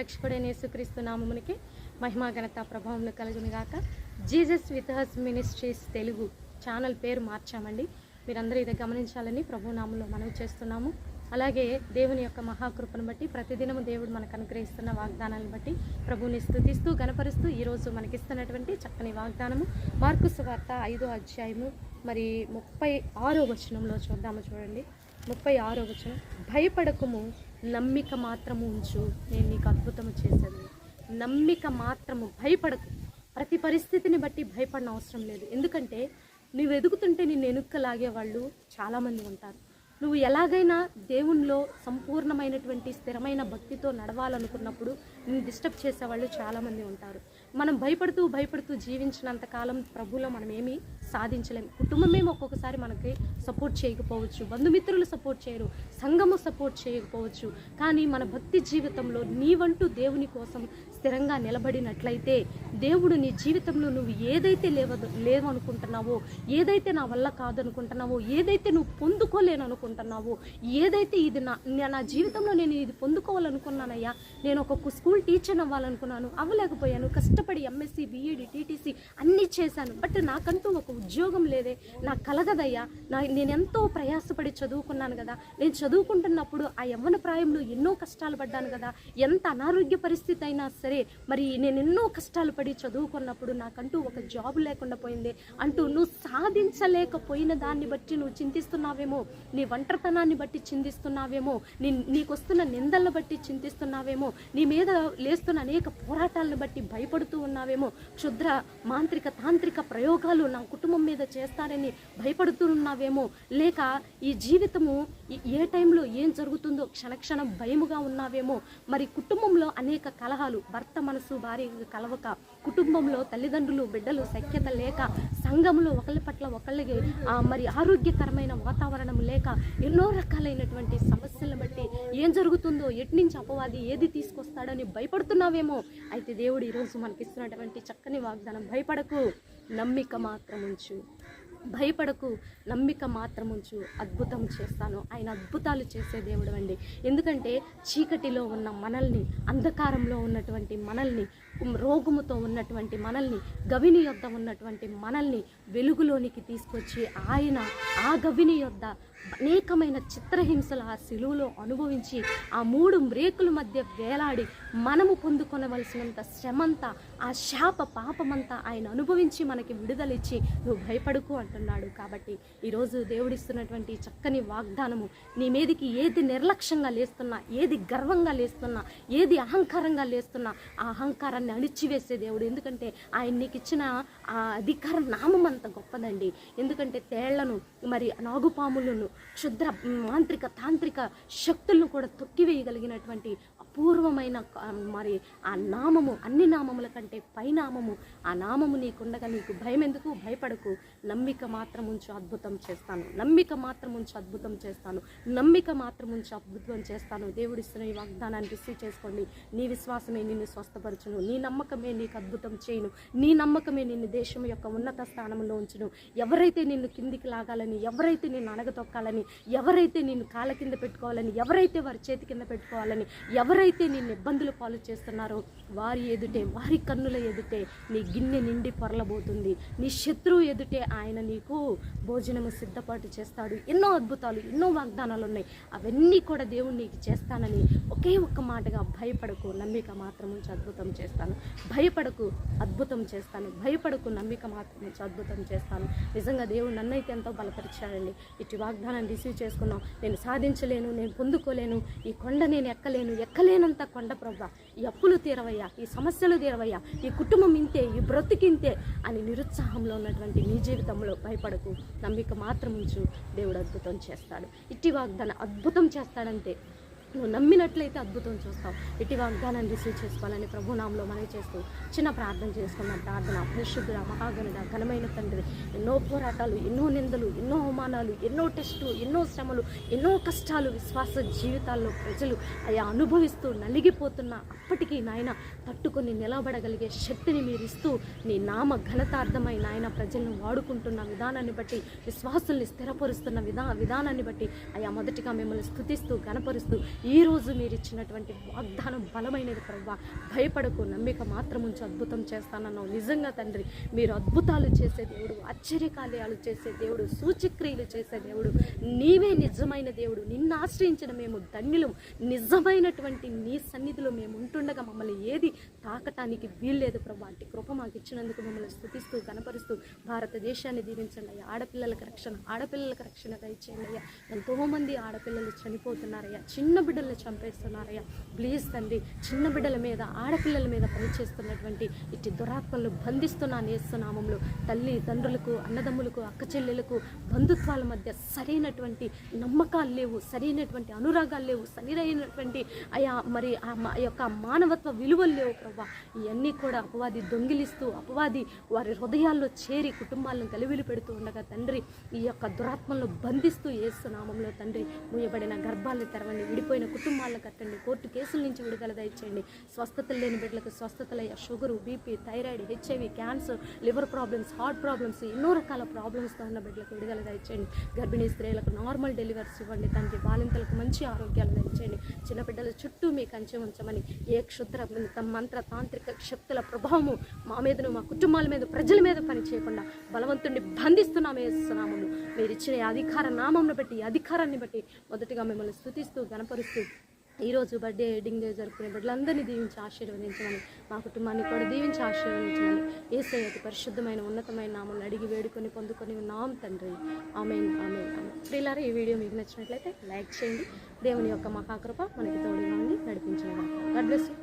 రక్షకుడైన యేసుక్రీస్తు నామమునికి మహిమా ఘనత ప్రభావం కలుగునిగాక. Jesus with his ministries Telugu channel పేరు మార్చామండి. మీరందరూ ఇది గమనించాలని ప్రభు నామంలో మనవి చేస్తున్నాము. అలాగే దేవుని యొక్క మహాకృపను బట్టి ప్రతిదినము దేవుడు మనకు అనుగ్రహిస్తున్న వాగ్దానాలను బట్టి ప్రభుని స్థుతిస్తూ గనపరుస్తూ ఈరోజు మనకిస్తున్నటువంటి చక్కని వాగ్దానము. మార్కు సువార్త ఐదో అధ్యాయము మరి ముప్పై ఆరో వచనంలో చూద్దాము చూడండి. ముప్పై ఆరో వచనం. భయపడకము నమ్మిక మాత్రము ఉంచు. నేను నీకు అద్భుతము చేసేది. నమ్మిక మాత్రము భయపడకు. ప్రతి పరిస్థితిని బట్టి భయపడిన అవసరం లేదు. ఎందుకంటే నువ్వు ఎదుగుతుంటే నిన్ను ఎనుక్కలాగే వాళ్ళు చాలామంది ఉంటారు. నువ్వు ఎలాగైనా దేవునిలో సంపూర్ణమైనటువంటి స్థిరమైన భక్తితో నడవాలనుకున్నప్పుడు నిన్ను డిస్టర్బ్ చేసేవాళ్ళు చాలామంది ఉంటారు. మనం భయపడుతూ భయపడుతూ జీవించినంత కాలం ప్రభులో మనం ఏమీ సాధించలేం. కుటుంబమే ఒక్కొక్కసారి మనకి సపోర్ట్ చేయకపోవచ్చు. బంధుమిత్రులు సపోర్ట్ చేయరు. సంఘము సపోర్ట్ చేయకపోవచ్చు. కానీ మన భక్తి జీవితంలో నీవంటూ దేవుని కోసం స్థిరంగా నిలబడినట్లయితే దేవుడు నీ జీవితంలో నువ్వు ఏదైతే లేవదు లేవనుకుంటున్నావో ఏదైతే నా వల్ల కాదనుకుంటున్నావో ఏదైతే నువ్వు పొందుకోలేను అనుకుంటున్నావో ఏదైతే ఇది నా నా- జీవితంలో నేను ఇది పొందుకోవాలనుకున్నానయ్యా నేను ఒక స్కూల్ టీచర్ అవ్వాలనుకున్నాను అవ్వలేకపోయాను కష్టపడి ఎంఎస్సి బీఈడి టీటీసీ అన్నీ చేశాను. బట్ నాకంటూ ఒక ఉద్యోగం లేదే. నాకు కలగదయ్యా. నా నేను ఎంతో ప్రయాసపడి చదువుకున్నాను కదా. నేను చదువుకుంటున్నప్పుడు ఆ యవ్వన ప్రాయంలో ఎన్నో కష్టాలు పడ్డాను కదా. ఎంత అనారోగ్య పరిస్థితి అయినా సరే మరి నేను ఎన్నో కష్టాలు పడి చదువుకున్నప్పుడు నాకంటూ ఒక జాబ్ లేకుండా పోయింది. అంటూ నువ్వు సాధించలేకపోయిన దాన్ని బట్టి నువ్వు చింతిస్తున్నావేమో? నీ ఒంటరితనాన్ని బట్టి చింతిస్తున్నావేమో? నీ నీకు వస్తున్న నిందలను బట్టి చింతిస్తున్నావేమో? నీ మీద లేస్తున్న అనేక పోరాటాలను బట్టి భయపడుతూ ఉన్నావేమో? క్షుద్ర మాంత్రిక తాంత్రిక ప్రయోగాలు నా కుటుంబం మీద చేస్తారని భయపడుతూ ఉన్నావేమో లేక ఈ జీవితము ఏ టైంలో ఏం జరుగుతుందో క్షణక్షణం భయముగా ఉన్నావేమో. మరి కుటుంబంలో అనేక కలహాలు భర్త మనసు భార్య కలవక కుటుంబంలో తల్లిదండ్రులు బిడ్డలు సఖ్యత లేక సంఘంలో ఒకళ్ళ పట్ల ఒకళ్ళకి మరి ఆరోగ్యకరమైన వాతావరణం లేక ఎన్నో రకాలైనటువంటి సమస్యలను బట్టి ఏం జరుగుతుందో ఎటు నుంచి అపవాది ఏది తీసుకొస్తాడని భయపడుతున్నావేమో. అయితే దేవుడు ఈరోజు మనకిస్తున్నటువంటి చక్కని వాగ్దానం భయపడకు నమ్మిక మాత్రం ఉంచు భయపడకు నమ్మిక మాత్రం ఉంచు అద్భుతం చేస్తాను. ఆయన అద్భుతాలు చేసే దేవుడు అండి. ఎందుకంటే చీకటిలో ఉన్న మనల్ని అంధకారంలో ఉన్నటువంటి మనల్ని రోగముతో ఉన్నటువంటి మనల్ని గవిని యొద్ద ఉన్నటువంటి మనల్ని వెలుగులోనికి తీసుకొచ్చి ఆయన ఆ గవిని యొద్ద అనేకమైన చిత్రహింసలు ఆ సిలువలో అనుభవించి ఆ మూడు మ్రేకుల మధ్య వేలాడి మనము పొందుకొనవలసినంత శ్రమంతా ఆ శాప పాపమంతా ఆయన అనుభవించి మనకి విడుదలిచ్చి నువ్వు భయపడుకు అంటున్నాడు. కాబట్టి ఈరోజు దేవుడిస్తున్నటువంటి చక్కని వాగ్దానము నీ మీదికి ఏది నిర్లక్ష్యంగా లేస్తున్నా ఏది గర్వంగా లేస్తున్నా ఏది అహంకారంగా లేస్తున్నా ఆ అహంకారాన్ని అణిచివేసే దేవుడు. ఎందుకంటే ఆయన నీకు ఇచ్చిన ఆ అధికార నామం అంత గొప్పదండి. ఎందుకంటే తేళ్ళను మరి నాగుపాములను క్షుద్ర మాంత్రిక తాంత్రిక శక్తులను కూడా తొక్కివేయగలిగినటువంటి అపూర్వమైన మరి ఆ నామము అన్ని నామముల కంటే పైనామము ఆ నామము నీకుండగా నీకు భయం ఎందుకు భయపడకు. నమ్మిక మాత్రం ఉంచు అద్భుతం చేస్తాను. నమ్మిక మాత్రం ఉంచు అద్భుతం చేస్తాను. నమ్మిక మాత్రం ఉంచి అద్భుతం చేస్తాను. దేవుడిస్తున్న ఈ వాగ్దానాన్ని రిసీవ్ చేసుకోండి. నీ విశ్వాసమే నిన్ను స్వస్థపరచును. నీ నమ్మకమే నీకు అద్భుతం చేయను. నీ నమ్మకమే నిన్ను దేశం యొక్క ఉన్నత స్థానంలో ఉంచును. ఎవరైతే నిన్ను కిందికి లాగాలని ఎవరైతే నిన్ను అణగతొక్కాలని ఎవరైతే నిన్ను కాళ్ళ కింద పెట్టుకోవాలని ఎవరైతే వారి చేతి కింద పెట్టుకోవాలని ఎవరైతే నిన్ను ఇబ్బందులు పాలు చేస్తున్నారో వారి ఎదుటే వారి కన్నుల ఎదుటే నీ గిన్నె నిండి పొరలబోతుంది. నీ శత్రువు ఎదుటే ఆయన నీకు భోజనము సిద్ధపాటు చేస్తాడు. ఎన్నో అద్భుతాలు ఎన్నో వాగ్దానాలు ఉన్నాయి అవన్నీ కూడా దేవుడు నీకు చేస్తానని ఒకే ఒక్క మాటగా భయపడకు నమ్మిక మాత్రం ఉంచి అద్భుతం చేస్తాను. భయపడకు అద్భుతం చేస్తాను. భయపడకు నమ్మిక మాత్రం ఉంచి అద్భుతం చేస్తాను. నిజంగా దేవుడు నన్నైతే ఎంతో బలపరిచాడండి. ఇటు వాగ్దానాన్ని రిసీవ్ చేసుకున్నాం. నేను సాధించలేను నేను పొందుకోలేను. ఈ కొండ నేను ఎక్కలేను. లేనంత కొండ ప్రభా. ఈ అప్పులు తీరవయ్యా ఈ సమస్యలు తీరవయ్యా ఈ కుటుంబం ఇంతే ఈ బ్రతికింతే అని నిరుత్సాహంలో ఉన్నటువంటి నీ జీవితంలో భయపడకు. నమ్మిక మాత్రం ఉంచు. దేవుడు అద్భుతం చేస్తాడు. ఇట్టి వాగ్దాన అద్భుతం చేస్తాడంతే నువ్వు నమ్మినట్లయితే అద్భుతం చూస్తావు. ఇటు వాగ్దానాన్ని రిసీవ్ చేసుకోవాలని ప్రభునామంలో మనవి చేస్తూ చిన్న ప్రార్థన చేసుకున్నాం ప్రార్థన పరిశుద్ధుడ మహాగణుడ ఘనమైన తండ్రి. ఎన్నో పోరాటాలు ఎన్నో నిందలు ఎన్నో అవమానాలు ఎన్నో టెస్టులు ఎన్నో శ్రమలు ఎన్నో కష్టాలు విశ్వాస జీవితాల్లో ప్రజలు అయా అనుభవిస్తూ నలిగిపోతున్న అప్పటికీ నాయన తట్టుకొని నిలబడగలిగే శక్తిని మీరు ఇస్తూ నీ నామ ఘనతార్థమై నాయన ప్రజలను వాడుకుంటున్న విధానాన్ని బట్టి విశ్వాసుల్ని స్థిరపరుస్తున్న విధా విధానాన్ని బట్టి అయా మొదటిగా మిమ్మల్ని స్థుతిస్తూ గణపరుస్తూ ఈ రోజు మీరు ఇచ్చినటువంటి వాగ్దానం బలమైనది ప్రభా భయపడకు నమ్మిక మాత్రం ఉంచి అద్భుతం చేస్తానన్నావు. నిజంగా తండ్రి మీరు అద్భుతాలు చేసే దేవుడు ఆశ్చర్యకార్యాలు చేసే దేవుడు సూచక్రియలు చేసే దేవుడు నీవే నిజమైన దేవుడు. నిన్ను ఆశ్రయించిన మేము ధన్యులం. నిజమైనటువంటి నీ సన్నిధిలో మేము ఉంటుండగా మమ్మల్ని ఏది తాకటానికి వీల్లేదు ప్రభు అట్టి కృప మాకు ఇచ్చినందుకు మమ్మల్ని స్థుతిస్తూ కనపరుస్తూ భారతదేశాన్ని దీవించండి అయ్యా. ఆడపిల్లలకు రక్షణ ఆడపిల్లలకు రక్షణ దయచేయండి అయ్యా. ఎంతోమంది ఆడపిల్లలు చనిపోతున్నారయ్యా. చిన్న బిడ్డల్ని చంపేస్తున్నారయ్యా. ప్లీజ్ తండ్రి చిన్న బిడ్డల మీద ఆడపిల్లల మీద పనిచేస్తున్నటువంటి ఇట్టి దురాత్మలు బంధిస్తున్నాను ఏస్తున్నామంలో తల్లి తండ్రులకు అన్నదమ్ములకు అక్క చెల్లెలకు బంధుత్వాల మధ్య సరైనటువంటి నమ్మకాలు లేవు సరైనటువంటి అనురాగాలు లేవు సరైనటువంటి అయా మరి ఆ మా- యొక్క మానవత్వ విలువలు లేవు ప్రభా ఇవన్నీ కూడా అపవాది దొంగిలిస్తూ అపవాది వారి హృదయాల్లో చేరి కుటుంబాలను కలివిలు పెడుతూ ఉండగా తండ్రి ఈ యొక్క దురాత్మలను బంధిస్తూ ఏస్తున్నామంలో తండ్రి మూయబడిన గర్భాలను తెరవండి విడిపోయిన కుటుంబాలను కట్టండి. కోర్టు కేసుల నుంచి విడుదల దయచేయండి స్వస్థతలు లేని బిడ్డలకు స్వస్థతలయ్యా sugar BP thyroid HIV cancer liver problems heart problems ఎన్నో రకాల ప్రాబ్లమ్స్తో ఉన్న బిడ్డలకు విడుదల దయచేయండి గర్భిణీ స్త్రీలకు నార్మల్ డెలివరీస్ ఇవ్వండి. తండ్రి బాలింతలకు మంచి ఆరోగ్యాలు దయచేయండి చిన్న బిడ్డల చుట్టూ మీ కంచె ఉంచమని ఏ క్షుద్ర మంత్ర తాంత్రిక శక్తుల ప్రభావము మా మీదను మా కుటుంబాల మీద ప్రజల మీద పని చేయకుండా బలవంతుడిని బంధిస్తున్నామే ఇస్తున్నాము మీరు ఇచ్చిన ఈ అధికార నామంను బట్టి ఈ అధికారాన్ని బట్టి మొదటిగా మిమ్మల్ని స్థుతిస్తూ గణపరుస్తూ ఈరోజు బర్త్డే ఎడ్డింగ్ డే జరుపుకునే బిడ్డలందరినీ దీవించి ఆశీర్వదించమని మా కుటుంబాన్ని కూడా దీవించి ఆశీర్వదించమని ఏసై అతి పరిశుద్ధమైన ఉన్నతమైన నామలు అడిగి వేడుకొని పొందుకొని ఉన్నాం తండ్రి. ఆమెన్ ఆమె ప్రియులారా ఈ వీడియో మీకు నచ్చినట్లయితే లైక్ చేయండి. దేవుని యొక్క మహాకృప మనకి తోడుగా ఉండి నడిపించండి గాడ్ బ్లెస్ యూ.